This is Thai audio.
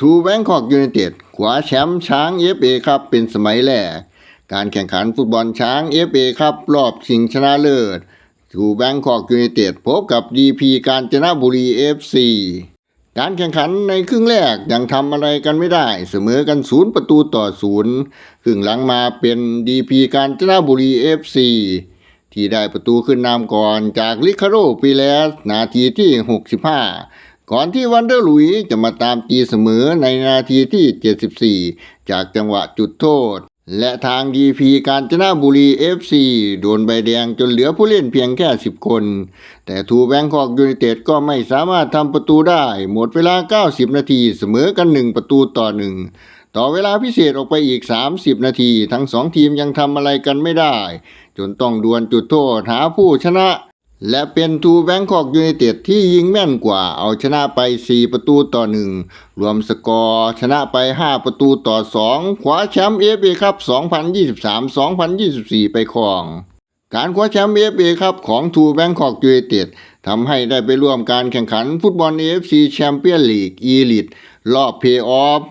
ทูแบงคอกยูไนเต็ดขวาแชมป์ช้างเอฟเอครับเป็นสมัยแรก การแข่งขันฟุตบอลช้างเอฟเอครับรอบชิงชนะเลิศทูแบงคอกยูไนเต็ดพบกับดีพีกาญจนบุรีเอฟซีการแข่งขันในครึ่งแรกยังทำอะไรกันไม่ได้ เสมอกันศูนย์ประตูต่อศูนย์ครึ่งหลังมาเป็นดีพีกาญจนบุรีเอฟซีที่ได้ประตูขึ้นนำก่อนจากลิคาโรปีแลสนาทีที่ 65 ก่อนที่วันเดอร์หลุยส์จะมาตามตีเสมอในนาทีที่ 74 จากจังหวะจุดโทษ และทางดีพีกาญจนบุรีเอฟซีโดนใบแดงจนเหลือผู้เล่นเพียงแค่ 10 คน แต่ทูแบงคอกยูไนเต็ดก็ไม่สามารถทำประตูได้ หมดเวลา 90 นาทีเสมอกัน 1 ประตูต่อ 1ต่อเวลาพิเศษออกไปอีก 30 นาที ทั้งสองทีมยังทำอะไรกันไม่ได้ จนต้องดวลจุดโทษหาผู้ชนะ และเป็นทูแบงคอกยูไนเต็ดที่ยิงแม่นกว่าเอาชนะไป 4 ประตูต่อ 1 รวมสกอร์ชนะไป 5 ประตูต่อ 2 ขวาแชมป์เอฟเอครับ 2023-2024 ไปครอง การคว้าแชมป์เอฟเอครับของทูแบงคอกยูไนเต็ดทำให้ได้ไปร่วมการแข่งขันฟุตบอลเอฟซีแชมเปี้ยนลีกอีลิตรอบเพย์ออฟ